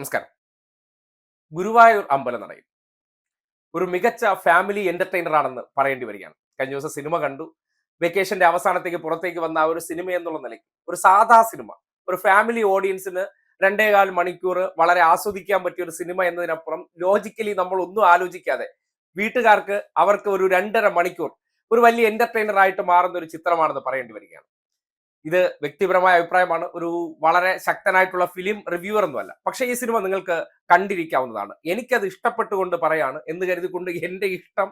നമസ്കാരം. ഗുരുവായൂർ അമ്പലനടയിൽ ഒരു മികച്ച ഫാമിലി എന്റർടൈനർ ആണെന്ന് പറയേണ്ടി വരികയാണ്. കഴിഞ്ഞ ദിവസം സിനിമ കണ്ടു. വെക്കേഷന്റെ അവസാനത്തേക്ക് പുറത്തേക്ക് വന്ന ഒരു സിനിമ എന്നുള്ള നിലയ്ക്ക് ഒരു സാധാ സിനിമ ഒരു ഫാമിലി ഓഡിയൻസിന് രണ്ടേകാൽ മണിക്കൂർ വളരെ ആസ്വദിക്കാൻ പറ്റിയ ഒരു സിനിമ എന്നതിനപ്പുറം ലോജിക്കലി നമ്മൾ ഒന്നും ആലോചിക്കാതെ വീട്ടുകാർക്ക് അവർക്ക് ഒരു രണ്ടര മണിക്കൂർ ഒരു വലിയ എന്റർടൈനർ ആയിട്ട് മാറുന്ന ഒരു ചിത്രമാണെന്ന് പറയേണ്ടി വരികയാണ്. ഇത് വ്യക്തിപരമായ അഭിപ്രായമാണ്. ഒരു വളരെ ശക്തനായിട്ടുള്ള ഫിലിം റിവ്യൂവർ ഒന്നുമല്ല പക്ഷേ ഈ സിനിമ നിങ്ങൾക്ക് കണ്ടിരിക്കാവുന്നതാണ്. എനിക്കത് ഇഷ്ടപ്പെട്ടുകൊണ്ട് പറയാണ്. എന്ന് കരുതിക്കൊണ്ട് എന്റെ ഇഷ്ടം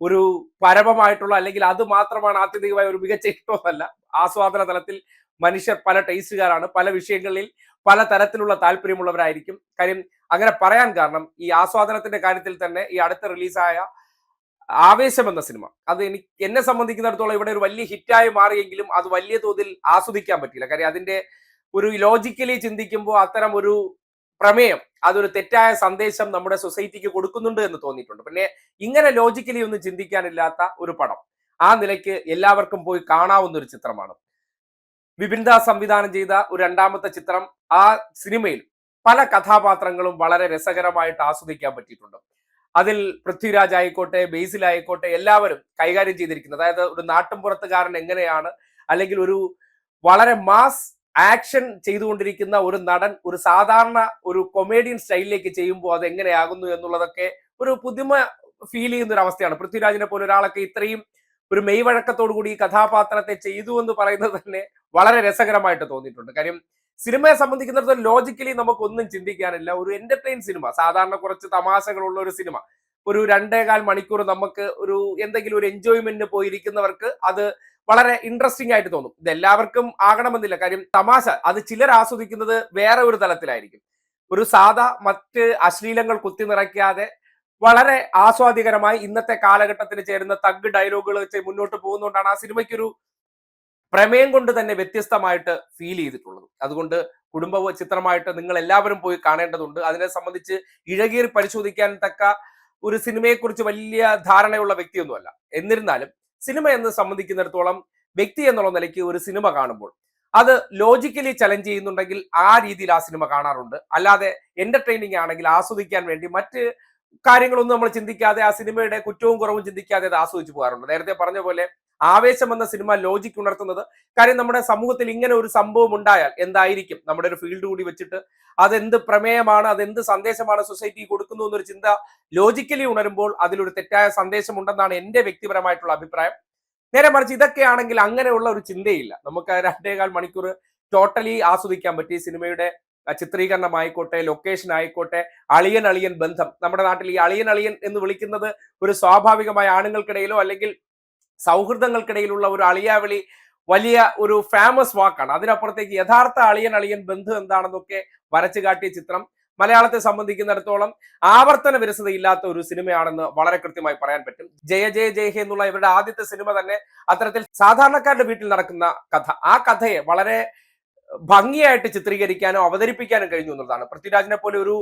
ഒരു പരമമായിട്ടുള്ള അല്ലെങ്കിൽ അത് മാത്രമാണ് ആത്യന്തികമായ ഒരു മികച്ച ഇഷ്ടമൊന്നല്ല. ആസ്വാദന തലത്തിൽ മനുഷ്യർ പല ടേസ്റ്റുകാരാണ് പല വിഷയങ്ങളിൽ പല തരത്തിലുള്ള താല്പര്യമുള്ളവരായിരിക്കും. കാര്യം അങ്ങനെ പറയാൻ കാരണം ഈ ആസ്വാദനത്തിന്റെ കാര്യത്തിൽ തന്നെ ഈ അടുത്ത റിലീസായ ആവേശം എന്ന സിനിമ. അത് എനിക്ക് എന്നെ സംബന്ധിക്കുന്നിടത്തോളം ഇവിടെ ഒരു വലിയ ഹിറ്റായി മാറിയെങ്കിലും അത് വലിയ തോതിൽ ആസ്വദിക്കാൻ പറ്റില്ല. കാര്യം അതിന്റെ ഒരു ലോജിക്കലി ചിന്തിക്കുമ്പോൾ അത്തരം ഒരു പ്രമേയം അതൊരു തെറ്റായ സന്ദേശം നമ്മുടെ സൊസൈറ്റിക്ക് കൊടുക്കുന്നുണ്ട് എന്ന് തോന്നിയിട്ടുണ്ട്. പിന്നെ ഇങ്ങനെ ലോജിക്കലി ഒന്നും ചിന്തിക്കാനില്ലാത്ത ഒരു പടം. ആ നിലയ്ക്ക് എല്ലാവർക്കും പോയി കാണാവുന്ന ഒരു ചിത്രമാണ്. വിപിൻ സംവിധാനം ചെയ്ത ഒരു രണ്ടാമത്തെ ചിത്രം ആ സിനിമയിൽ പല കഥാപാത്രങ്ങളും വളരെ രസകരമായിട്ട് ആസ്വദിക്കാൻ പറ്റിയിട്ടുണ്ട്. അതിൽ പൃഥ്വിരാജ് ആയിക്കോട്ടെ ബേസിലായിക്കോട്ടെ എല്ലാവരും കൈകാര്യം ചെയ്തിരിക്കുന്നത്. അതായത് ഒരു നാട്ടുംപുറത്തുകാരൻ എങ്ങനെയാണ് അല്ലെങ്കിൽ ഒരു വളരെ മാസ് ആക്ഷൻ ചെയ്തുകൊണ്ടിരിക്കുന്ന ഒരു നടൻ ഒരു സാധാരണ ഒരു കൊമേഡിയൻ സ്റ്റൈലിലേക്ക് ചെയ്യുമ്പോൾ അത് എങ്ങനെയാകുന്നു എന്നുള്ളതൊക്കെ ഒരു പുതുമ ഫീൽ ചെയ്യുന്ന ഒരു അവസ്ഥയാണ്. പൃഥ്വിരാജിനെ പോലെ ഒരാളൊക്കെ ഇത്രയും ഒരു മെയ്വഴക്കത്തോടു കൂടി ഈ കഥാപാത്രത്തെ ചെയ്തു എന്ന് പറയുന്നത് തന്നെ വളരെ രസകരമായിട്ട് തോന്നിയിട്ടുണ്ട്. കാര്യം സിനിമയെ സംബന്ധിക്കുന്നിടത്തോളം ലോജിക്കലി നമുക്കൊന്നും ചിന്തിക്കാനില്ല. ഒരു എന്റർടൈൻ സിനിമ സാധാരണ കുറച്ച് തമാശകളുള്ള ഒരു സിനിമ ഒരു രണ്ടേകാൽ മണിക്കൂർ നമുക്ക് ഒരു എന്തെങ്കിലും ഒരു എൻജോയ്മെന്റിന് പോയിരിക്കുന്നവർക്ക് അത് വളരെ ഇൻട്രസ്റ്റിംഗ് ആയിട്ട് തോന്നും. ഇത് എല്ലാവർക്കും ആകണമെന്നില്ല. കാര്യം തമാശ അത് ചിലർ ആസ്വദിക്കുന്നത് വേറെ ഒരു തലത്തിലായിരിക്കും. ഒരു സാധാ മറ്റ് അശ്ലീലങ്ങൾ കുത്തി നിറയ്ക്കാതെ വളരെ ആസ്വാദികരമായി ഇന്നത്തെ കാലഘട്ടത്തിന് ചേരുന്ന തഗ് ഡയലോഗുകൾ വെച്ച് മുന്നോട്ട് പോകുന്നതുകൊണ്ടാണ് ആ സിനിമയ്ക്കൊരു പ്രമേയം കൊണ്ട് തന്നെ വ്യത്യസ്തമായിട്ട് ഫീൽ ചെയ്തിട്ടുള്ളത്. അതുകൊണ്ട് കുടുംബ ചിത്രമായിട്ട് നിങ്ങൾ എല്ലാവരും പോയി കാണേണ്ടതുണ്ട്. അതിനെ സംബന്ധിച്ച് ഇഴകീറി പരിശോധിക്കാൻ തക്ക ഒരു സിനിമയെക്കുറിച്ച് വലിയ ധാരണയുള്ള വ്യക്തിയൊന്നുമല്ല. എന്നിരുന്നാലും സിനിമ എന്ന് സംബന്ധിക്കുന്നിടത്തോളം വ്യക്തി എന്നുള്ള നിലയ്ക്ക് ഒരു സിനിമ കാണുമ്പോൾ അത് ലോജിക്കലി ചലഞ്ച് ചെയ്യുന്നുണ്ടെങ്കിൽ ആ രീതിയിൽ ആ സിനിമ കാണാറുണ്ട്. അല്ലാതെ എന്റർടൈനിങ് ആണെങ്കിൽ ആസ്വദിക്കാൻ വേണ്ടി മറ്റ് കാര്യങ്ങളൊന്നും നമ്മൾ ചിന്തിക്കാതെ ആ സിനിമയുടെ കുറ്റവും കുറവും ചിന്തിക്കാതെ അത് ആസ്വദിച്ചു പോകാറുണ്ട്. നേരത്തെ പറഞ്ഞ പോലെ ആവേശം എന്ന സിനിമ ലോജിക് ഉണർത്തുന്നത് കാര്യം നമ്മുടെ സമൂഹത്തിൽ ഇങ്ങനെ ഒരു സംഭവം ഉണ്ടായാൽ എന്തായിരിക്കും? നമ്മുടെ ഒരു ഫീൽഡ് കൂടി വെച്ചിട്ട് അതെന്ത് പ്രമേയമാണ് അതെന്ത് സന്ദേശമാണ് സൊസൈറ്റി കൊടുക്കുന്നു എന്നൊരു ചിന്ത ലോജിക്കലി ഉണരുമ്പോൾ അതിലൊരു തെറ്റായ സന്ദേശം ഉണ്ടെന്നാണ് എന്റെ വ്യക്തിപരമായിട്ടുള്ള അഭിപ്രായം. നേരെ മറിച്ച് ഇതൊക്കെയാണെങ്കിൽ അങ്ങനെയുള്ള ഒരു ചിന്തയില്ല. നമുക്ക് രണ്ടേകാൽ മണിക്കൂർ ടോട്ടലി ആസ്വദിക്കാൻ പറ്റി സിനിമയുടെ ചിത്രീകരണമായിക്കോട്ടെ ലൊക്കേഷൻ ആയിക്കോട്ടെ അളിയൻ അളിയൻ ബന്ധം. നമ്മുടെ നാട്ടിൽ ഈ അളിയൻ അളിയൻ എന്ന് വിളിക്കുന്നത് ഒരു സ്വാഭാവികമായ ആണുങ്ങൾക്കിടയിലോ അല്ലെങ്കിൽ സൗഹൃദങ്ങൾക്കിടയിലുള്ള ഒരു അളിയാവിളി വലിയ ഒരു ഫേമസ് വാക്കാണ്. അതിനപ്പുറത്തേക്ക് യഥാർത്ഥ അളിയൻ അളിയൻ ബന്ധം എന്താണെന്നൊക്കെ വരച്ചു കാട്ടിയ ചിത്രം. മലയാളത്തെ സംബന്ധിക്കുന്നിടത്തോളം ആവർത്തന വിരസതയില്ലാത്ത ഒരു സിനിമയാണെന്ന് വളരെ കൃത്യമായി പറയാൻ പറ്റും. ജയ ജയ ജയ ഹേ എന്നുള്ള ഇവരുടെ ആദ്യത്തെ സിനിമ തന്നെ അത്തരത്തിൽ സാധാരണക്കാരുടെ വീട്ടിൽ നടക്കുന്ന കഥ. ആ കഥയെ വളരെ ഭംഗിയായിട്ട് ചിത്രീകരിക്കാനോ അവതരിപ്പിക്കാനോ കഴിഞ്ഞു എന്നുള്ളതാണ്. പൃഥ്വിരാജിനെ പോലെ ഒരു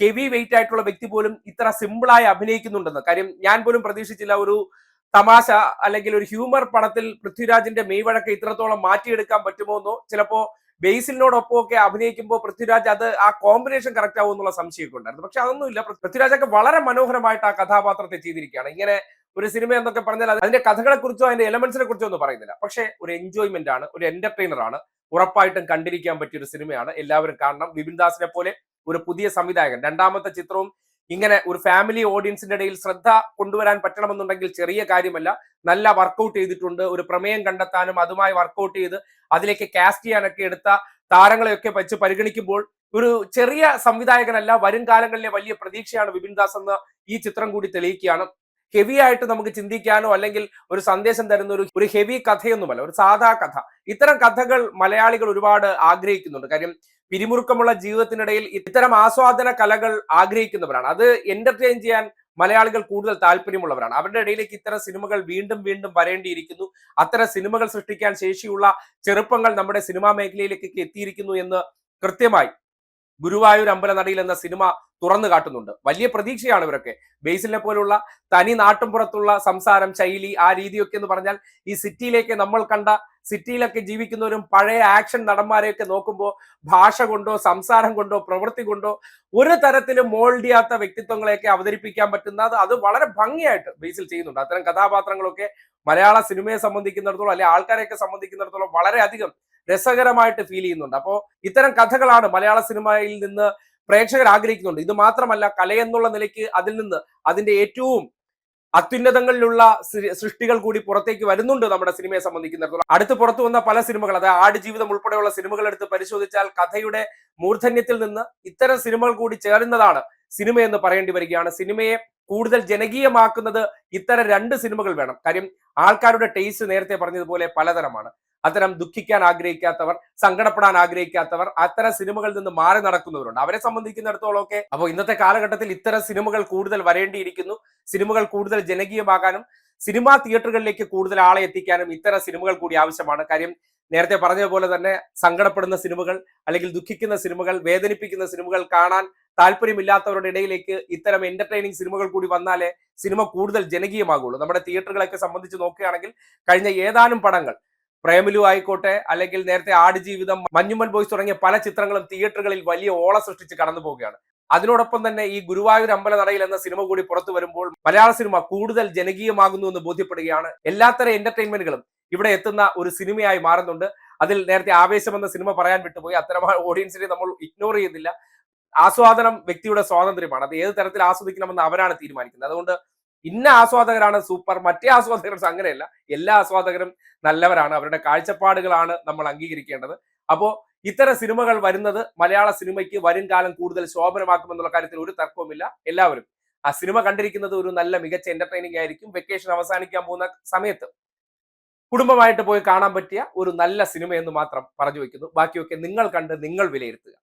ഹെവി വെയിറ്റ് ആയിട്ടുള്ള വ്യക്തി പോലും ഇത്ര സിമ്പിളായി അഭിനയിക്കുന്നുണ്ടെന്ന്. കാര്യം ഞാൻ പോലും പ്രതീക്ഷിച്ചില്ല ഒരു തമാശ അല്ലെങ്കിൽ ഒരു ഹ്യൂമർ പടത്തിൽ പൃഥ്വിരാജിന്റെ മെയ്വഴക്ക് ഇത്രത്തോളം മാറ്റിയെടുക്കാൻ പറ്റുമോ എന്നോ ചിലപ്പോ ബേസിലിനോടൊപ്പം ഒക്കെ അഭിനയിക്കുമ്പോൾ പൃഥ്വിരാജ് അത് ആ കോമ്പിനേഷൻ കറക്റ്റ് ആവും എന്നുള്ള സംശയമൊക്കെ ഉണ്ടായിരുന്നു. പക്ഷെ അതൊന്നുമില്ല. പൃഥ്വിരാജൊക്കെ വളരെ മനോഹരമായിട്ട് ആ കഥാപാത്രത്തെ ചെയ്തിരിക്കുകയാണ്. ഇങ്ങനെ ഒരു സിനിമ എന്നൊക്കെ പറഞ്ഞാൽ അതിന്റെ കഥകളെ കുറിച്ചോ അതിന്റെ എലമെന്റ്സിനെ കുറിച്ചോ ഒന്നും പറയുന്നില്ല. പക്ഷേ ഒരു എൻജോയ്മെന്റ് ആണ് ഒരു എന്റർടൈനർ ആണ്. ഉറപ്പായിട്ടും കണ്ടിരിക്കാൻ പറ്റിയ ഒരു സിനിമയാണ്. എല്ലാവരും കാണണം. വിപിൻ ദാസിനെ പോലെ ഒരു പുതിയ സംവിധായകൻ. രണ്ടാമത്തെ ചിത്രവും ഇങ്ങനെ ഒരു ഫാമിലി ഓഡിയൻസിന്റെ ഇടയിൽ ശ്രദ്ധ കൊണ്ടുവരാൻ പറ്റണമെന്നുണ്ടെങ്കിൽ ചെറിയ കാര്യമല്ല. നല്ല വർക്കൗട്ട് ചെയ്തിട്ടുണ്ട്. ഒരു പ്രമേയം കണ്ടെത്താനും അതുമായി വർക്കൗട്ട് ചെയ്ത് അതിലേക്ക് കാസ്റ്റ് ചെയ്യാനൊക്കെ എടുത്ത താരങ്ങളെയൊക്കെ വെച്ച് പരിഗണിക്കുമ്പോൾ ഒരു ചെറിയ സംവിധായകനല്ല വരും കാലങ്ങളിലെ വലിയ പ്രതീക്ഷയാണ് വിപിൻ ദാസ് എന്ന് ഈ ചിത്രം കൂടി തെളിയിക്കുകയാണ്. ഹെവി ആയിട്ട് നമുക്ക് ചിന്തിക്കാനോ അല്ലെങ്കിൽ ഒരു സന്ദേശം തരുന്ന ഒരു ഒരു ഹെവി കഥയൊന്നുമല്ല ഒരു സാധാ കഥ. ഇത്തരം കഥകൾ മലയാളികൾ ഒരുപാട് ആഗ്രഹിക്കുന്നുണ്ട്. കാര്യം പിരിമുറുക്കമുള്ള ജീവിതത്തിനിടയിൽ ഇത്തരം ആസ്വാദന കലകൾ ആഗ്രഹിക്കുന്നവരാണ്. അത് എന്റർടൈൻ ചെയ്യാൻ മലയാളികൾ കൂടുതൽ താല്പര്യമുള്ളവരാണ്. അവരുടെ ഇടയിലേക്ക് ഇത്തരം സിനിമകൾ വീണ്ടും വീണ്ടും വരേണ്ടിയിരിക്കുന്നു. അത്തരം സിനിമകൾ സൃഷ്ടിക്കാൻ ശേഷിയുള്ള ചെറുപ്പങ്ങൾ നമ്മുടെ സിനിമാ മേഖലയിലേക്ക് എത്തിയിരിക്കുന്നു എന്ന് കൃത്യമായി ഗുരുവായൂർ അമ്പലനടയിൽ എന്ന സിനിമ തുറന്നു കാട്ടുന്നുണ്ട്. വലിയ പ്രതീക്ഷയാണ് ഇവരൊക്കെ. ബേസിലിനെ പോലുള്ള തനി നാട്ടുംപുറത്തുള്ള സംസാരം ശൈലി ആ രീതിയൊക്കെ എന്ന് പറഞ്ഞാൽ ഈ സിറ്റിയിലേക്ക് നമ്മൾ കണ്ട സിറ്റിയിലൊക്കെ ജീവിക്കുന്നവരും പഴയ ആക്ഷൻ നടന്മാരെയൊക്കെ നോക്കുമ്പോൾ ഭാഷ കൊണ്ടോ സംസാരം കൊണ്ടോ പ്രവൃത്തി കൊണ്ടോ ഒരു തരത്തിലും മോൾഡ് ചെയ്യാത്ത വ്യക്തിത്വങ്ങളെയൊക്കെ അവതരിപ്പിക്കാൻ പറ്റുന്ന അത് വളരെ ഭംഗിയായിട്ട് ബേസിൽ ചെയ്യുന്നുണ്ട്. അത്തരം കഥാപാത്രങ്ങളൊക്കെ മലയാള സിനിമയെ സംബന്ധിക്കുന്നിടത്തോളം അല്ലെങ്കിൽ ആൾക്കാരെയൊക്കെ സംബന്ധിക്കുന്നിടത്തോളം വളരെയധികം രസകരമായിട്ട് ഫീൽ ചെയ്യുന്നുണ്ട്. അപ്പോൾ ഇത്തരം കഥകളാണ് മലയാള സിനിമയിൽ നിന്ന് പ്രേക്ഷകർ ആഗ്രഹിക്കുന്നുണ്ട്. ഇത് മാത്രമല്ല കലയെന്നുള്ള നിലയ്ക്ക് അതിൽ നിന്ന് അതിന്റെ ഏറ്റവും അത്യുന്നതങ്ങളിലുള്ള സൃഷ്ടികൾ കൂടി പുറത്തേക്ക് വരുന്നുണ്ട് നമ്മുടെ സിനിമയെ സംബന്ധിക്കുന്നിടത്തോളം. അടുത്ത് പുറത്തു വന്ന പല സിനിമകൾ അതായത് ആടുജീവിതം ഉൾപ്പെടെയുള്ള സിനിമകൾ എടുത്ത് പരിശോധിച്ചാൽ കഥയുടെ മൂർധന്യത്തിൽ നിന്ന് ഇത്തരം സിനിമകൾ കൂടി ചേരുന്നതാണ് സിനിമ എന്ന് പറയേണ്ടി വരികയാണ്. സിനിമയെ കൂടുതൽ ജനകീയമാക്കുന്നത് ഇത്തരം രണ്ട് സിനിമകൾ വേണം. കാര്യം ആൾക്കാരുടെ ടേസ്റ്റ് നേരത്തെ പറഞ്ഞതുപോലെ പലതരമാണ്. അത്തരം ദുഃഖിക്കാൻ ആഗ്രഹിക്കാത്തവർ സങ്കടപ്പെടാൻ ആഗ്രഹിക്കാത്തവർ അത്തരം സിനിമകളിൽ നിന്ന് മാറി നടക്കുന്നവരുണ്ട്. അവരെ സംബന്ധിക്കുന്നിടത്തോളം ഒക്കെ അപ്പോൾ ഇന്നത്തെ കാലഘട്ടത്തിൽ ഇത്തരം സിനിമകൾ കൂടുതൽ വരേണ്ടിയിരിക്കുന്നു. സിനിമകൾ കൂടുതൽ ജനകീയമാകാനും സിനിമാ തിയേറ്ററുകളിലേക്ക് കൂടുതൽ ആളെ എത്തിക്കാനും ഇത്തരം സിനിമകൾ കൂടി ആവശ്യമാണ്. കാര്യം നേരത്തെ പറഞ്ഞതുപോലെ തന്നെ സങ്കടപ്പെടുന്ന സിനിമകൾ അല്ലെങ്കിൽ ദുഃഖിക്കുന്ന സിനിമകൾ വേദനിപ്പിക്കുന്ന സിനിമകൾ കാണാൻ താല്പര്യമില്ലാത്തവരുടെ ഇടയിലേക്ക് ഇത്തരം എന്റർടൈനിങ് സിനിമകൾ കൂടി വന്നാലേ സിനിമ കൂടുതൽ ജനകീയമാകുള്ളൂ. നമ്മുടെ തിയേറ്ററുകളൊക്കെ സംബന്ധിച്ച് നോക്കുകയാണെങ്കിൽ കഴിഞ്ഞ ഏതാനും പടങ്ങൾ പ്രേമലു ആയിക്കോട്ടെ അല്ലെങ്കിൽ നേരത്തെ ആടുജീവിതം മഞ്ഞുമൽ ബോയ്സ് തുടങ്ങിയ പല ചിത്രങ്ങളും തിയേറ്ററുകളിൽ വലിയ ഓള സൃഷ്ടിച്ച് കടന്നു പോവുകയാണ്. അതിനോടൊപ്പം തന്നെ ഈ ഗുരുവായൂർ അമ്പല നടയിൽ എന്ന സിനിമ കൂടി പുറത്തു വരുമ്പോൾ മലയാള സിനിമ കൂടുതൽ ജനകീയമാകുന്നു എന്ന് ബോധ്യപ്പെടുകയാണ്. എല്ലാത്തരം എന്റർടൈൻമെന്റുകളും ഇവിടെ എത്തുന്ന ഒരു സിനിമയായി മാറുന്നുണ്ട്. അതിൽ നേരത്തെ ആവേശം എന്ന സിനിമ പറയാൻ വിട്ടുപോയി. അത്തരം ഓഡിയൻസിനെ നമ്മൾ ഇഗ്നോർ ചെയ്യുന്നില്ല. ആസ്വാദനം വ്യക്തിയുടെ സ്വാതന്ത്ര്യമാണ്. അത് ഏത് തരത്തിൽ ആസ്വദിക്കണമെന്ന് അവരാണ് തീരുമാനിക്കുന്നത്. അതുകൊണ്ട് ഇന്ന ആസ്വാദകരാണ് സൂപ്പർ മറ്റേ ആസ്വാദകർ അങ്ങനെയല്ല. എല്ലാ ആസ്വാദകരും നല്ലവരാണ്. അവരുടെ കാഴ്ചപ്പാടുകളാണ് നമ്മൾ അംഗീകരിക്കേണ്ടത്. അപ്പോൾ ഇത്തരം സിനിമകൾ വരുന്നത് മലയാള സിനിമയ്ക്ക് വരും കാലം കൂടുതൽ ശോഭനമാക്കുമെന്നുള്ള കാര്യത്തിൽ ഒരു തർക്കവുമില്ല. എല്ലാവരും. ആ സിനിമ കണ്ടിരിക്കുന്നത് ഒരു നല്ല മികച്ച എന്റർടൈനിങ് ആയിരിക്കും. വെക്കേഷൻ അവസാനിക്കാൻ പോകുന്ന സമയത്ത് കുടുംബമായിട്ട് പോയി കാണാൻ പറ്റിയ ഒരു നല്ല സിനിമയെന്ന് മാത്രം പറഞ്ഞു വെക്കുന്നു ബാക്കിയൊക്കെ നിങ്ങൾ കണ്ട് നിങ്ങൾ വിലയിരുത്തുക.